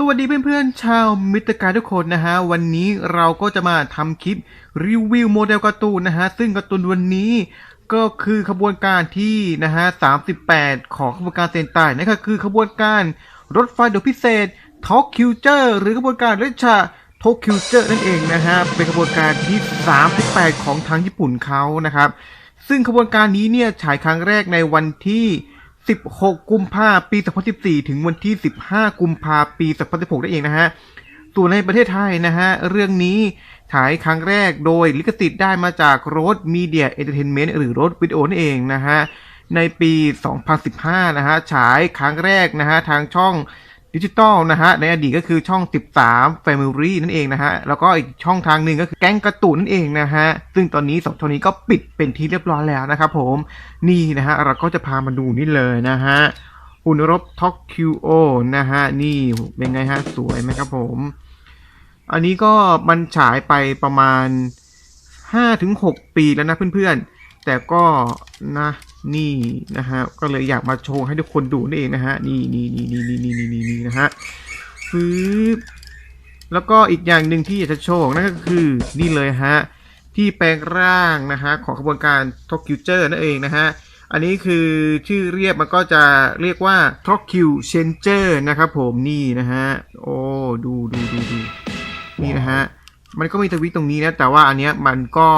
สวัสดีเพื่อนๆ ชาวมิตรการทุกคนนะฮะ วันนี้เราก็จะมาทำคลิปรีวิวโมเดลการ์ตูนนะฮะ ซึ่งการ์ตูนวันนี้ก็คือขบวนการที่นะฮะ 38 ของขบวนการเซนไตนั่นก็คือขบวนการรถไฟโดยพิเศษท็อกคิวเจอร์หรือขบวนการเรชาโทคิวเจอร์นั่นเองนะฮะ เป็นขบวนการที่ 38 ของทางญี่ปุ่นเขานะครับ ซึ่งขบวนการนี้เนี่ยฉายครั้งแรกในวันที่ 16 กุมภาพันธ์ปี 2014 ถึงวันที่ 15 กุมภาพันธ์ปี 2016นั่นเองนะฮะส่วนในประเทศไทยนะฮะ เรื่องนี้ฉายครั้งแรกโดยลิขสิทธิ์ได้มาจากรถมีเดียเอนเตอร์เทนเมนต์หรือรถวิดีโอนั่นเองนะฮะ ในปี 2015 นะฮะ ฉายครั้งแรกนะฮะ ทางช่อง ดิจิตอลนะฮะในอดีตก็คือช่อง 13 Family นั่นเองนะฮะ แล้วก็อีกช่องทางหนึ่งก็คือแก๊งกร์ตูนนั่นเองนะฮะ ซึ่งตอนนี้สองช่องนี้ก็ปิดเป็นที่เรียบร้อยแล้วนะครับผมนี่นะฮะ เราก็จะพามาดูนี่เลยนะฮะหุ่นรบท็อกคิวโอนะฮะ นี่เป็นไงฮะ สวยไหมครับผม อันนี้ก็มันฉายไปประมาณ 5-6 ปีแล้วนะเพื่อนๆ แต่ก็นะ นี่นะฮะก็เลยอยากมาโชว์ให้ทุกคนดูนั่นเองนะฮะนี่นี่นี่นี่นี่นี่นี่นี่นะฮะฟืบแล้วก็อีกอย่างหนึ่งที่อยากจะโชว์นั่นก็คือนี่เลยฮะที่แปลงร่างนะฮะของขบวนการท็อกคิวเจอร์นั่นเองนะฮะอันนี้คือชื่อเรียกมันก็จะเรียกว่า t o k y o Changer นะครับผมนี่นะฮะโอ้ดูดูดูดูนี่นะฮะมันก็มีทวิตตรงนี้นะแต่ว่าอันเนี้ยมันก็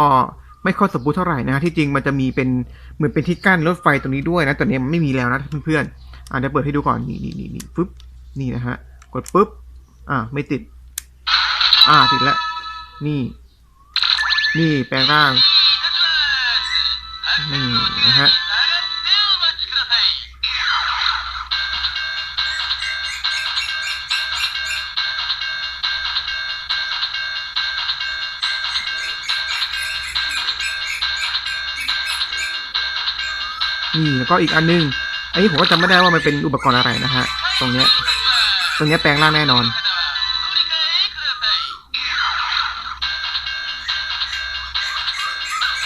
ไม่ค่อยสมบูรณ์เท่าไหร่นะฮะที่จริงมันจะมีเป็นเหมือนเป็นที่กั้นรถไฟตรงนี้ด้วยนะแต่เนี้ยมันไม่มีแล้วนะเพื่อนๆอะเดี๋ยวเปิดให้ดูก่อนนี่นี่นี่นี่ปึ๊บนี่นะฮะกดปึ๊บอะไม่ติด อ่าติดแล้วนี่ นี่แปลงร่างนี่นะฮะ นี่แล้วก็อีกอันนึงอันนี้ผมก็จำไม่ได้ว่ามันเป็นอุปกรณ์อะไรนะฮะ ตรงเนี้ย ตรงเนี้ยแปลงร่างแน่นอน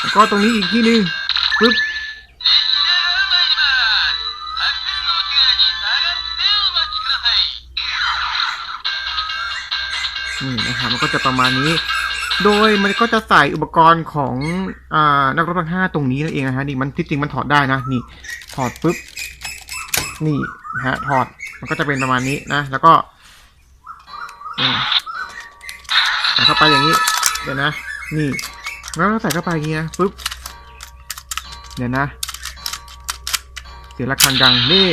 แล้วก็ตรงนี้อีกที่หนึงปึ๊บนี่นะครับมันก็จะประมาณนี้ โดยมันก็จะใส่อุปกรณ์ของอนักรบทั้งห้าตรงนี้นั่นเองนะฮะนี่มันที่จริงมันถอดได้นะนี่ถอดปุ๊บนี่ฮะถอดมันก็จะเป็นประมาณนี้นะ แล้วก็ใส่เข้าไปอย่างนี้ เดี๋ยวนะ นี่ แล้วเราใส่เข้าไปอย่างนี้นะปุ๊บเดี๋ยวนะ เสียงระฆังดังนี่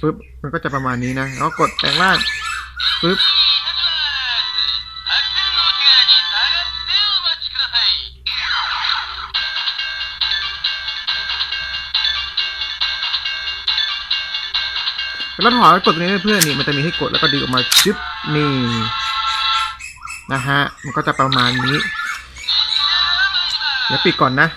ปุ๊บมันก็จะประมาณนี้นะแล้วกดแปลงร่างปุ๊บ แล้วถอดแล้วกดตรงนี้เพื่อนนี่มันจะมีให้กดแล้วก็ดึงออกมาชึบนี่นะฮะมันก็จะประมาณนี้เดี๋ยวปิดก่อนนะ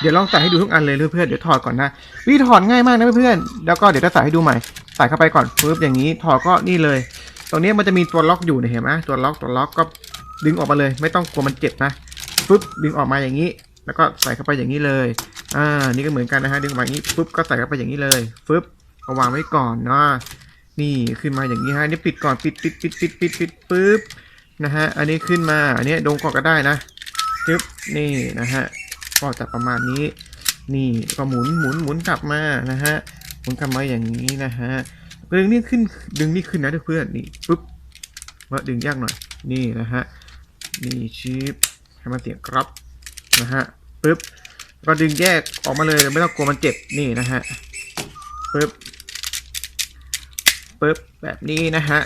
เดี๋ยวลองใส่ให้ดูทุกอันเลยเพื่อนๆเดี๋ยวถอดก่อนนะวิธีถอดง่ายมากนะเพื่อนๆแล้วก็เดี๋ยวจะใส่ให้ดูใหม่ใส่เข้าไปก่อนปึ๊บอย่างนี้ถอดก็นี่เลย ตรงนี้มันจะมีตัวล็อกอยู่เนี่ยเห็นไหมตัวล็อกตัวล็อกก็ดึงออกมาเลย ไม่ต้องกลัวมันเจ็บนะปึ๊บดึงออกมาอย่างนี้ แล้วก็ใส่เข้าไปอย่างนี้เลยอ่านี่ก็เหมือนกันนะฮะดึงออกมาอย่างนี้ปึ๊บก็ใส่เข้าไปอย่างนี้เลยปึ๊บาวางไว้ก่อนเนาะนี่ขึ้นมาอย่างนี้ฮะนนี่ปิดก่อนปิดปิดปิดปิดปิดปิดปึ๊บนะฮะอันนี้ขึ้นมาอันนี้ดงก่อนก็ได้นะจึ๊บนี่นะฮะก็จะประมาณนี้ นี่ก็หมุนหมุนหมุนกลับมานะฮะหมุนกลับมาอย่างนี้นะฮะดึงนี่ขึ้นดึงนี่ขึ้นนะเพื่อนนี่ปึ๊บว่าดึงยากหน่อยนี่นะฮะนี่ชิปให้มันเสียงครับนะฮะปึ๊บก็ดึงแยกออกมาเลยไม่ต้องกลัวมันเจ็บนี่นะฮะปึ๊บ ปึ๊บแบบนี้นะฮะ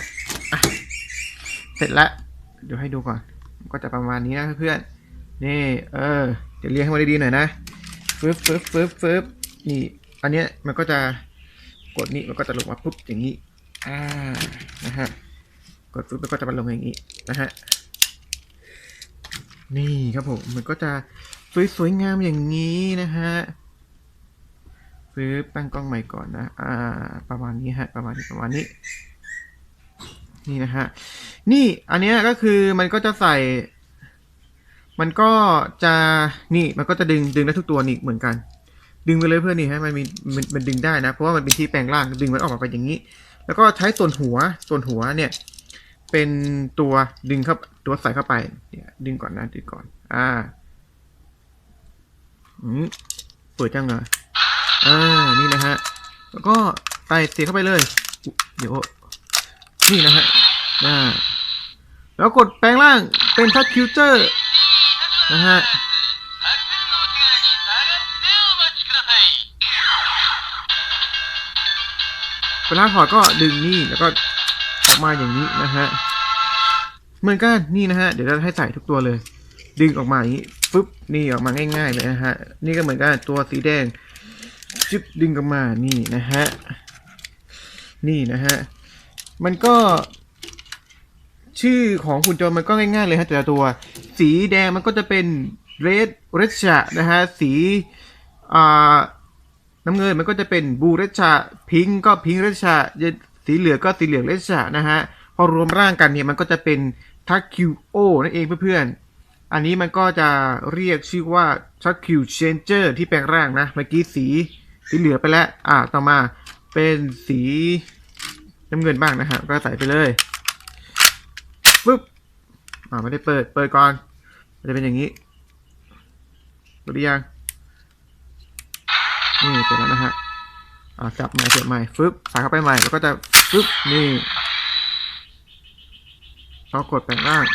ะเสร็จแล้วเดี๋ยวให้ดูก่อน ก็จะประมาณนี้นะเพื่อนนี่เออเดี๋ยวเรียงให้มันดีๆหน่อยนะปึ๊บปึ๊บปึ๊บปึ๊บนี่ อันเนี้ยมันก็จะกดนี่มันก็จะลงมาปุ๊บอย่างนี้อ่านะฮะกดปุ๊บมันก็จะมาลงอย่างนี้นะฮะนี่ครับผมมันก็จะสวยๆงามอย่างนี้นะฮะ ปึ๊บตั้งกล้องใหม่ก่อนนะ อ่า ประมาณนี้ฮะ ประมาณนี้ประมาณนี้ นี่นะฮะ นี่อันเนี้ยก็คือมันก็จะใส่ มันก็จะ นี่มันก็จะดึงดึงได้ทุกตัวนี่เหมือนกัน ดึงไปเลยเพื่อนนี่ฮะ มันมีมันมันดึงได้นะ เพราะว่ามันเป็นที่แปลงร่าง ดึงมันออกมาไปอย่างนี้ แล้วก็ใช้ส่วนหัว ส่วนหัวเนี่ย เป็นตัวดึงเข้าตัวใส่เข้าไปเนี่ยดึงก่อนนะ ดึงก่อน อ่า อืมเปิดจังเลย อ่า นี่นะฮะ แล้วก็ใส่เสียเข้าไปเลยอุ๊ยเดี๋ยว นี่นะฮะ อ่า แล้วกดแปลงร่างเป็นทัชคิวเจอร์นะฮะ เวลาถอดก็ดึงนี่แล้วก็ออกมาอย่างนี้นะฮะ เหมือนกันนี่นะฮะ เดี๋ยวเราให้ใส่ทุกตัวเลย ดึงออกมาอย่างนี้ปุ๊บนี่ออกมาง่ายๆเลยนะฮะ นี่ก็เหมือนกันตัวสีแดง จิบดึงออกมานี่นะฮะนี่นะฮะมันก็ ชื่อของหุ่นยนมันก็ง่ายๆเลยฮะแต่ละตัว สีแดงมันก็จะเป็นเรดเรชะนะฮะสีอ่าน้ำเงินมันก็จะเป็นบูเรชาพิงก็พิงเรชาสีเหลืองก็สีเหลืองเรชานะฮะพอรวมร่างกันเนี่ยมันก็จะเป็นทักคิวโอนั่นเองเพื่อนๆ อันนี้มันก็จะเรียกชื่อว่าทักคิวเชนเจอร์ที่แปลงร่างนะ เมื่อกี้สี สีเหลืองไปแล้ว อ่า ต่อมาเป็นสีน้ำเงินบ้างนะฮะก็ใส่ไปเลยปึ๊บ อ่าไม่ได้เปิด เปิดก่อน มันจะเป็นอย่างนี้รู้หรือยัง นี่เสร็จแล้วนะฮะ อ่าจับใหม่เสียบใหม่ฟึบใส่เข้าไปใหม่ แล้วก็จะฟึบนี่เรากดแปลงร่าง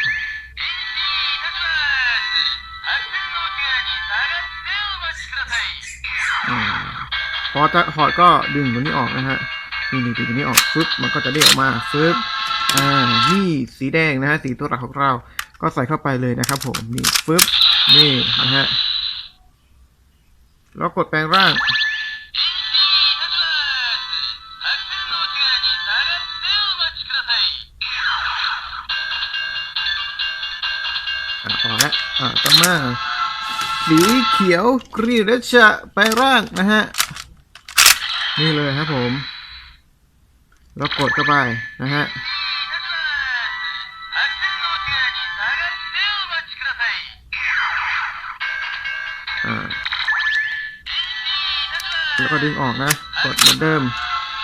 อจะถอดก็ดึงตัวนี้ออกนะฮะนี่นี่ดึงตัวนี้ออกฟึบมันก็จะเด้งออกมาฟึบอ่านี่สีแดงนะฮะสีตัวหลักของเรา ก็ใส่เข้าไปเลยนะครับ ผมนี่ฟึบนี่นะฮะแล้วกดแปลงร่างอะพอแล้วต่อมาสีเขียวกรีนและจะไปร่างนะฮะ นี่เลยครับผมแล้วกดเข้าไปนะฮะแล้วก็ดึงออกนะ กดเหมือนเดิม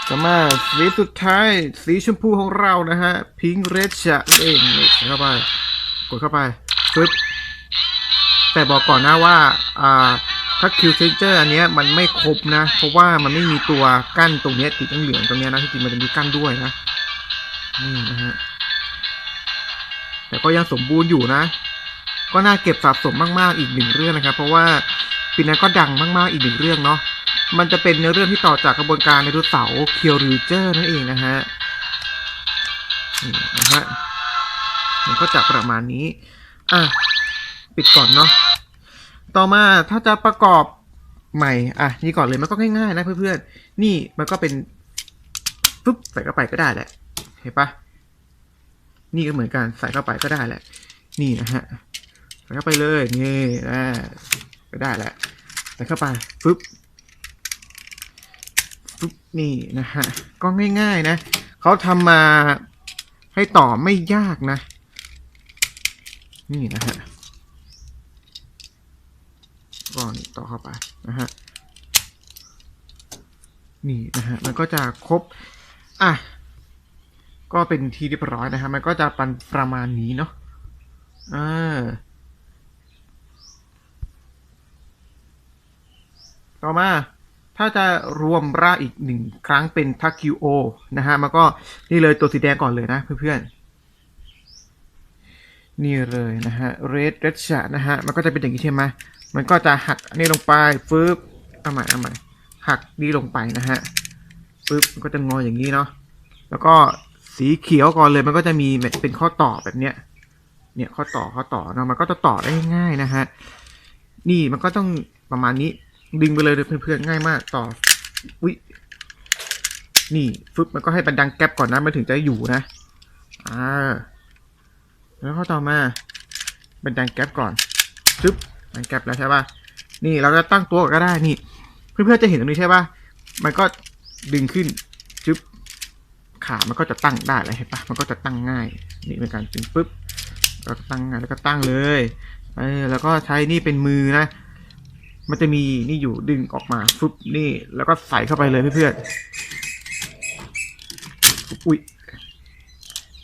ต่อมาสีสุดท้ายสีชมพูของเรานะฮะพิงเรดจะเองนี่เข้าไป กดเข้าไปปึ๊บแต่บอกก่อนนะว่า อ่า ถ้าคิวเซนเจอร์อันเนี้ยมันไม่ครบนะ เพราะว่ามันไม่มีตัวกั้นตรงเนี้ยติดเหลืองตรงเนี้ยนะที่จริงมันจะมีกั้นด้วยนะนี่นะฮะแต่ก็ยังสมบูรณ์อยู่นะ ก็น่าเก็บสะสมมากๆอีกหนึ่งเรื่องนะครับ เพราะว่าปีนั้นก็ดังมากๆอีกหนึ่งเรื่องเนาะมันจะเป็นเนื้อเรื่องที่ต่อจากกระบวนการในรุเสาเคียวริเจอร์นั่นเองนะฮะนี่นะฮะมันก็จะประมาณนี้ อะ ปิดก่อนเนาะ ต่อมาถ้าจะประกอบใหม่ อะ นี่ก่อนเลยมันก็ง่ายๆนะเพื่อนๆ นี่มันก็เป็นปุ๊บใส่เข้าไปก็ได้แหละ เห็นปะนี่ก็เหมือนกันใส่เข้าไปก็ได้แหละ นี่นะฮะ ใส่เข้าไปเลย นี่อ่าก็ได้แหละ ใส่เข้าไปปุ๊บปุ๊บนี่นะฮะ ก็ง่ายๆนะ เขาทำมาให้ต่อไม่ยากนะ นี่นะฮะ ก็นี่ต่อเข้าไปนะฮะนี่นะฮะมันก็จะครบอะก็เป็นทีเรียบร้อยนะฮะมันก็จะปันประมาณนี้เนาะอ่าต่อมาถ้าจะรวมร่างอีกหนึ่งครั้งเป็นทักคิวโอนะฮะมันก็นี่เลยตัวสีแดงก่อนเลยนะเพื่อนๆ นี่เลยนะฮะเรดเรดชะนะฮะมันก็จะเป็นอย่างนี้ใช่ไหมมันก็จะหักอันนี้ลงไปฟึบเอาใหม่เอาใหม่หักนี่ลงไปนะฮะฟึบมันก็จะงออย่างนี้เนาะแล้วก็สีเขียวก่อนเลยมันก็จะมีเป็นข้อต่อแบบเนี้ยเนี่ยข้อต่อข้อต่อเนาะมันก็จะต่อได้ง่ายนะฮะนี่มันก็ต้องประมาณนี้ดึงไปเลยเพื่อนๆง่ายมากต่ออุ้ยนี่ฟึบมันก็ให้บันดังแก๊ปก่อนนะมันถึงจะอยู่นะอ่า แล้วข้อต่อมาบันดังแก๊ปก่อนฟึบมันแก๊ปแล้วใช่ป่ะนี่เราจะตั้งตัวก็ได้นี่ เพื่อนๆจะเห็นตรงนี้ใช่ป่ะมันก็ดึงขึ้นจึ๊บขามันก็จะตั้งได้เลยเห็นปะมันก็จะตั้งง่าย นี่เป็นการดึงปุ๊บแล้วก็ตั้งง่ายแล้วก็ตั้งเลยเออแล้วก็ใช้นี่เป็นมือนะ มันจะมีนี่อยู่ดึงออกมาฟึบนี่แล้วก็ใส่เข้าไปเลยเพื่อนๆอุ๊ย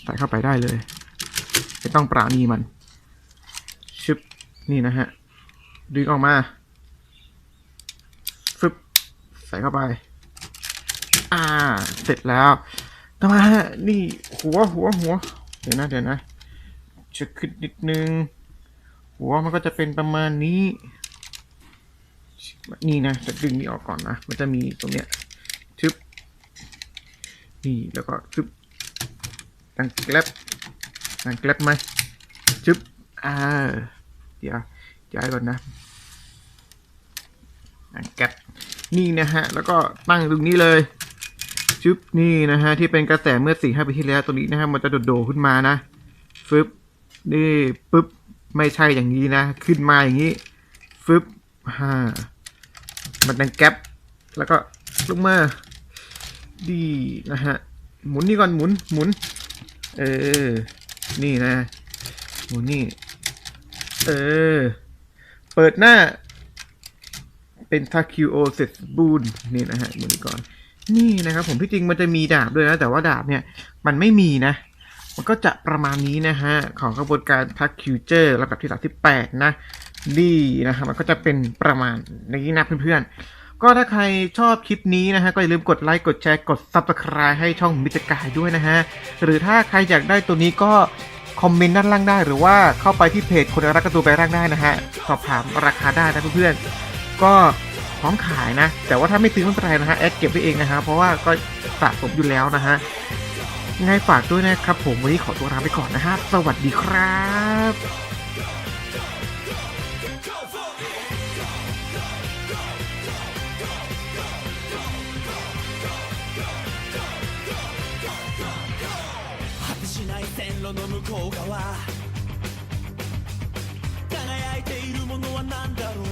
ใส่เข้าไปได้เลย ไม่ต้องปราณีมัน ชึบ นี่นะฮะ ดึงออกมา ฟึบ ใส่เข้าไป อ่า เสร็จแล้วต่อมาฮะ นี่หัวหัวหัว เดี๋ยวนะ เดี๋ยวนะ จะขึ้นนิดนึง หัวมันก็จะเป็นประมาณนี้ นี่นะ จะดึงนี่ออกก่อนนะ มันจะมีตรงเนี้ยชึบ นี่ แล้วก็ชึบ ดังแกลบ ดังแกลบไหมชึบอ่าเดี๋ยวย้ายก่อนนะดังแกลบนี่นะฮะ แล้วก็ตั้งตรงนี้เลยชึบนี่นะฮะ ที่เป็นกระแสเมื่อสี่ห้าปีที่แล้วตัวนี้นะฮะ มันจะโดดๆขึ้นมานะฟึบนี่ปึ๊บไม่ใช่อย่างนี้นะ ขึ้นมาอย่างนี้ฟึบฮ่ามันดังแก๊ปแล้วก็ลงมาดีนะฮะ หมุนนี่ก่อนหมุนหมุน เออ นี่นะหมุนนี่ เออ เปิดหน้า เป็นทาคิโอเซตบูนนี่นะฮะมุนนี่ก่อน นี่นะครับ ผมที่จริงมันจะมีดาบด้วยนะ แต่ว่าดาบเนี่ย มันไม่มีนะ มันก็จะประมาณนี้นะฮะ ของกระบวนการทักคิวเจอร์ลำดับที่38นะ ดีนะครับมันก็จะเป็นประมาณนี้นะเพื่อนๆ ก็ถ้าใครชอบคลิปนี้นะฮะ ก็อย่าลืมกดไลค์ กดแชร์ กด Subscribe ให้ช่องมิตรกายด้วยนะฮะ หรือถ้าใครอยากได้ตัวนี้ก็คอมเมนต์ด้านล่างได้ หรือว่าเข้าไปที่เพจคนรักกระตูแปลร่างได้นะฮะ สอบถามราคาได้นะเพื่อนๆ ก็พร้อมขายนะ แต่ว่าถ้าไม่ซื้อไม่เป็นไรนะฮะ แอดเก็บไว้เองนะฮะ เพราะว่าก็สะสมอยู่แล้วนะฮะยังไงฝากด้วยนะครับผมวันนี้ขอตัวลาไปก่อนนะฮะ สวัสดีครับ の向こう側輝いているものは何だろう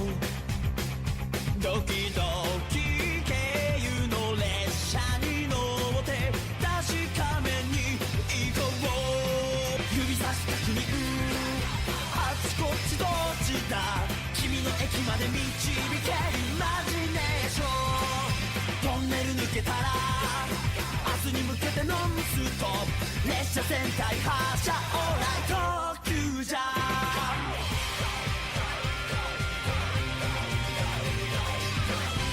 ドキドキ経由の列車に乗って確かめに行こう指差し確認あっちこっちどっちだ君の駅まで導けイマジネーショントンネル抜けたら明日に向けてノンストップ。列車全体発車オーライ特急じゃ